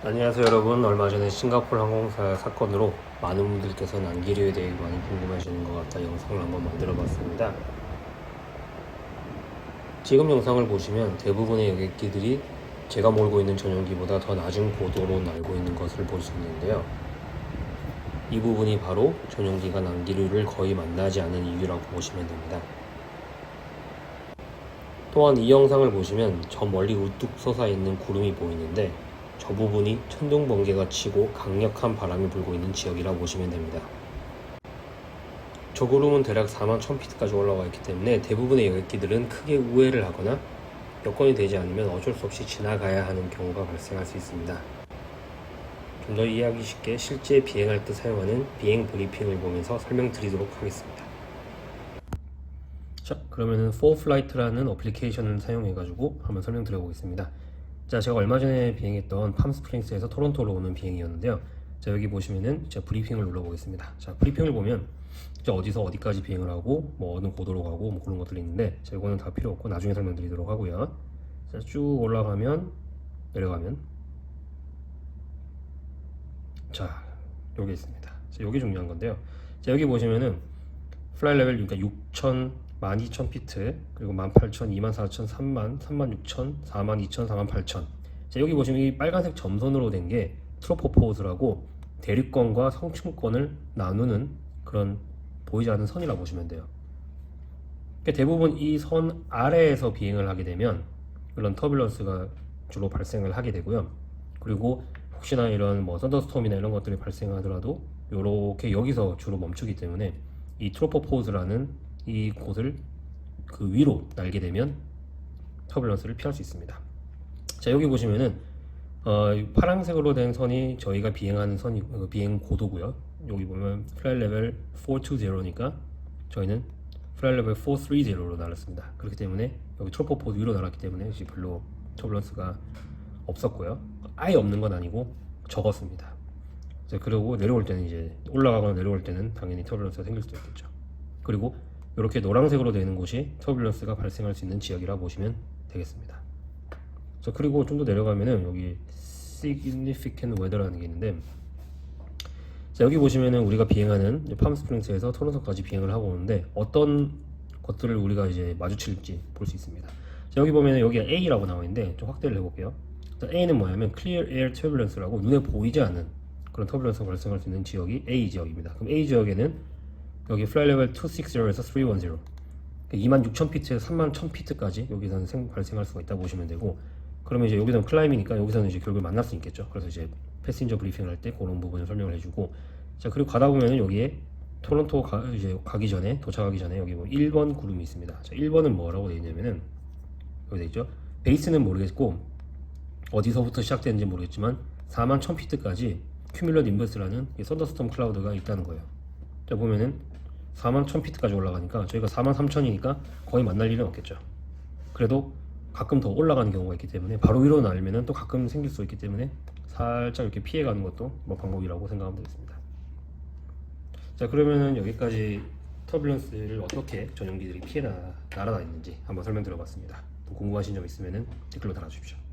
안녕하세요 여러분. 얼마 전에 싱가포르 항공사 사건으로 많은 분들께서 난기류에 대해 많이 궁금해하시는 것 같아 영상을 한번 만들어 봤습니다. 지금 영상을 보시면 대부분의 여객기들이 제가 몰고 있는 전용기보다 더 낮은 고도로 날고 있는 것을 볼 수 있는데요. 이 부분이 바로 전용기가 난기류를 거의 만나지 않는 이유라고 보시면 됩니다. 또한 이 영상을 보시면 저 멀리 우뚝 솟아 있는 구름이 보이는데 저 부분이 천둥 번개가 치고 강력한 바람이 불고 있는 지역이라 보시면 됩니다. 저 구름은 대략 4만 1000피트까지 올라와 있기 때문에 대부분의 여객기들은 크게 우회를 하거나 여건이 되지 않으면 어쩔 수 없이 지나가야 하는 경우가 발생할 수 있습니다. 좀 더 이해하기 쉽게 실제 비행할 때 사용하는 비행 브리핑을 보면서 설명드리도록 하겠습니다. 자, 그러면은 4플라이트라는 어플리케이션을 사용해 가지고 한번 설명드려 보겠습니다. 자, 제가 얼마 전에 비행했던 팜스프링스에서 토론토로 오는 비행이었는데요. 자, 여기 보시면은 제가 브리핑을 눌러보겠습니다. 자, 브리핑을 보면 이제 어디서 어디까지 비행을 하고 뭐 어느 고도로 가고 뭐 그런 것들이 있는데 자, 이거는 다 필요 없고 나중에 설명드리도록 하고요. 자, 쭉 올라가면 내려가면 자, 여기 있습니다. 자, 여기 중요한 건데요. 자, 여기 보시면은 플라이 레벨 그러니까 6,000, 12,000피트, 그리고 18,000, 24,000, 3만, 36,000, 42,000, 48,000. 자, 여기 보시면 이 빨간색 점선으로 된 게 트로포포즈라고 대륙권과 성층권을 나누는 그런 보이지 않는 선이라 고 보시면 돼요. 그러니까 대부분 이 선 아래에서 비행을 하게 되면 그런 터뷸런스가 주로 발생을 하게 되고요. 그리고 혹시나 이런 뭐 썬더스톰이나 이런 것들이 발생하더라도 이렇게 여기서 주로 멈추기 때문에 이 트로포포즈라는 이 곳을 그 위로 날게 되면 터뷸런스를 피할 수 있습니다. 자 여기 보시면은 어, 이 파란색으로 된 선이 저희가 비행하는 선이 어, 비행 고도고요. 여기 보면 플라이 레벨 420니까 저희는 플라이 레벨 430로 날았습니다. 그렇기 때문에 여기 트로포포즈 위로 날았기 때문에 이제 별로 터뷸런스가 없었고요. 아예 없는 건 아니고 적었습니다. 그리고 내려올 때는 이제 올라가거나 내려올 때는 당연히 터뷸런스가 생길 수도 있겠죠. 그리고 이렇게 노란색으로 되는 곳이 터뷸런스가 발생할 수 있는 지역이라 보시면 되겠습니다. 자 그리고 좀 더 내려가면은 여기 significant weather라는 게 있는데 자 여기 보시면은 우리가 비행하는 팜스프링스에서 토론토까지 비행을 하고 오는데 어떤 것들을 우리가 이제 마주칠지 볼 수 있습니다. 자 여기 보면은 여기 A라고 나와 있는데 좀 확대를 해볼게요. 자, A는 뭐냐면 clear air turbulence라고 눈에 보이지 않는 그런 터뷸런스가 발생할 수 있는 지역이 A 지역입니다. 그럼 A 지역에는 여기 플라이 레벨 260에서 310 26,000피트에서 31,000피트까지 여기서는 생, 발생할 수가 있다고 보시면 되고 그러면 이제 여기서는 클라이밍이니까 여기서는 이제 결국에 만날 수 있겠죠. 그래서 이제 패신저 브리핑을 할 때 그런 부분을 설명을 해주고 자 그리고 가다 보면은 여기에 토론토 가, 이제 가기 전에 도착하기 전에 여기 뭐 1번 구름이 있습니다. 자 1번은 뭐라고 되어 있냐면은 여기 돼 있죠. 베이스는 모르겠고 어디서부터 시작되는지 모르겠지만 4만 1000피트까지 큐뮬러 님버스라는 썬더스톰 클라우드가 있다는 거예요. 자 보면은 4만 1000피트까지 올라가니까 저희가 4만 3000이니까 거의 만날 일은 없겠죠. 그래도 가끔 더 올라가는 경우가 있기 때문에 바로 위로 날면은 또 가끔 생길 수 있기 때문에 살짝 이렇게 피해가는 것도 뭐 방법이라고 생각하면 되겠습니다. 자 그러면은 여기까지 터뷸런스를 어떻게 전용기들이 피해 나, 날아다니는지 한번 설명드려봤습니다. 궁금하신 점 있으면은 댓글로 달아주십시오.